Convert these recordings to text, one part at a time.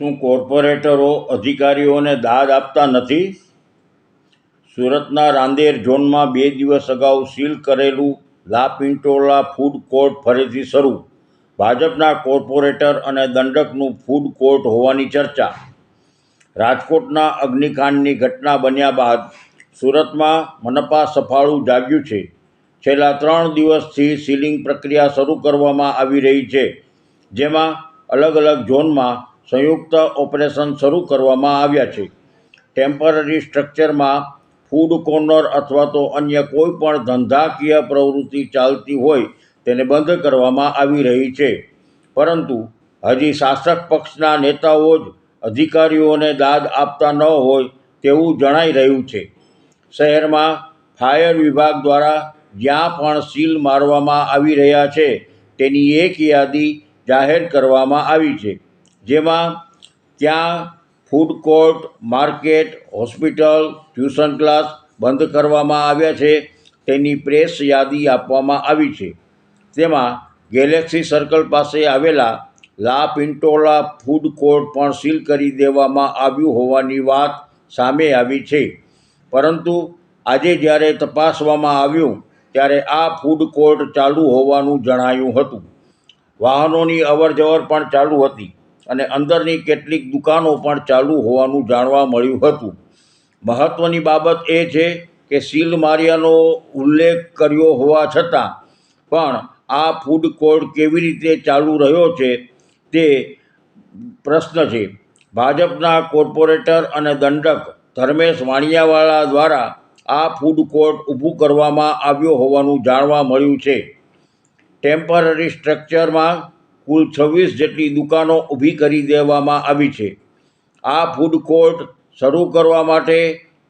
શું કોર્પોરેટરો અધિકારીઓને દાદ આપતા નથી? સુરતના રાંદેર ઝોનમાં બે દિવસ અગાઉ સીલ કરેલું લા પિન્ટોલા ફૂડ કોર્ટ ફરીથી શરૂ. ભાજપના કોર્પોરેટર અને દંડકનું ફૂડ કોર્ટ હોવાની ચર્ચા. રાજકોટના અગ્નિકાંડની ઘટના બન્યા બાદ સુરતમાં મનપા સફાળું જાગ્યું છે. છેલ્લા ત્રણ દિવસથી સીલિંગ પ્રક્રિયા શરૂ કરવામાં આવી રહી છે, જેમાં અલગ અલગ ઝોનમાં સંયુક્ત ઓપરેશન શરૂ કરવામાં આવ્યા છે. ટેમ્પરરી સ્ટ્રક્ચરમાં ફૂડ કોર્નર અથવા તો અન્ય કોઈ પણ ધંધાકીય પ્રવૃત્તિ ચાલતી હોય તેને બંધ કરવામાં આવી રહી છે. પરંતુ હજી શાસક પક્ષના નેતાઓ જ અધિકારીઓને દાદ આપતા ન હોય તેવું જણાઈ રહ્યું છે. શહેરમાં ફાયર વિભાગ દ્વારા જ્યાં પણ સીલ મારવામાં આવી રહ્યા છે તેની એક યાદી જાહેર કરવામાં આવી છે. જેમાં ત્યાં food court market hospital tuition class બંધ કરવામાં આવ્યા છે. તેની પ્રેસ યાદી આપવામાં આવી છે. તેમાં ગેલેક્સી સર્કલ પાસે આવેલા લા પિન્ટોલા ફૂડ કોર્ટ પણ સીલ કરી દેવામાં આવ્યું હોવાની વાત સામે આવી છે. પરંતુ આજે જ્યારે તપાસવામાં આવ્યું, ત્યારે આ ફૂડ કોર્ટ ચાલુ હોવાનું જણાયું હતું. વાહનોની અવરજવર પણ ચાલુ હતી. અને અંદરની કેટલીક દુકાનો પણ ચાલુ હોવાનું જાણવા મળ્યું હતું. મહત્ત્વની બાબત એ છે કે સીલ માર્યાનો ઉલ્લેખ કર્યો હોવા છતાં પણ આ ફૂડ કોર્ટ કેવી રીતે ચાલુ રહ્યો છે તે પ્રશ્ન છે. ભાજપના કોર્પોરેટર અને દંડક ધર્મેશ વાણિયાવાળા દ્વારા આ ફૂડ કોર્ટ ઊભું કરવામાં આવ્યો હોવાનું જાણવા મળ્યું છે. ટેમ્પરરી સ્ટ્રક્ચરમાં કુલ છવ્વીસ જેટલી દુકાનો ઊભી કરી દેવામાં આવી છે. આ ફૂડ કોર્ટ શરૂ કરવા માટે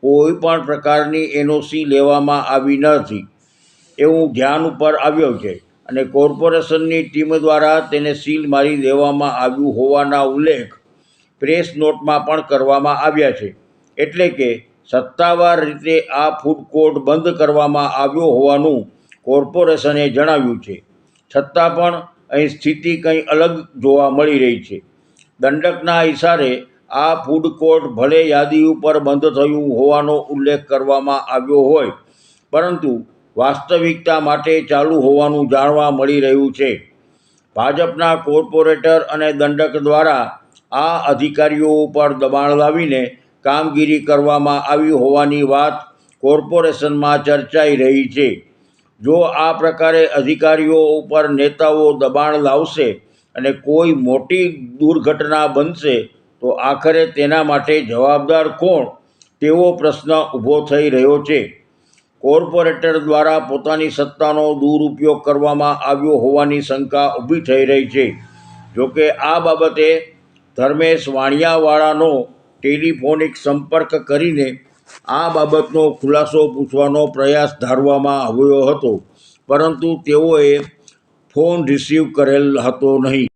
કોઈ પણ પ્રકારની એનઓસી લેવામાં આવી નથી. એવું ધ્યાન ઉપર આવ્યો છે અને કોર્પોરેશનની ટીમ દ્વારા તેને સીલ મારી દેવામાં આવ્યું હોવાના ઉલ્લેખ પ્રેસ નોટમાં પણ કરવામાં આવ્યા છે. એટલે કે સત્તાવાર રીતે આ ફૂડ કોર્ટ બંધ કરવામાં આવ્યો હોવાનું કોર્પોરેશને જણાવ્યું છે. છતાં પણ અહીં સ્થિતિ કંઈ અલગ જોવા મળી રહી છે. દંડકના ઇશારે આ ફૂડ કોર્ટ ભલે યાદી ઉપર બંધ થયું હોવાનો ઉલ્લેખ કરવામાં આવ્યો હોય, પરંતુ વાસ્તવિકતા માટે ચાલુ હોવાનું જાણવા મળી રહ્યું છે. ભાજપના કોર્પોરેટર અને દંડક દ્વારા આ અધિકારીઓ ઉપર દબાણ લાવીને કામગીરી કરવામાં આવી હોવાની વાત કોર્પોરેશનમાં ચર્ચાઈ રહી છે. જો આ પ્રકારે અધિકારીઓ ઉપર નેતાઓ દબાણ લાવશે અને કોઈ મોટી દુર્ઘટના બનશે, તો આખરે તેના માટે જવાબદાર કોણ? તેવો પ્રશ્ન ઊભો થઈ રહ્યો છે. કોર્પોરેટર દ્વારા પોતાની સત્તાનો દુરુપયોગ કરવામાં આવ્યો હોવાની શંકા ઊભી થઈ રહી છે. જોકે આ બાબતે ધર્મેશ વાણિયાવાળાનો ટેલિફોનિક સંપર્ક કરીને આ બાબતનો ખુલાસો પૂછવાનો પ્રયાસ ધારવામાં આવ્યો હતો, પરંતુ તેઓએ ફોન રિસીવ કરેલ હતો નહીં.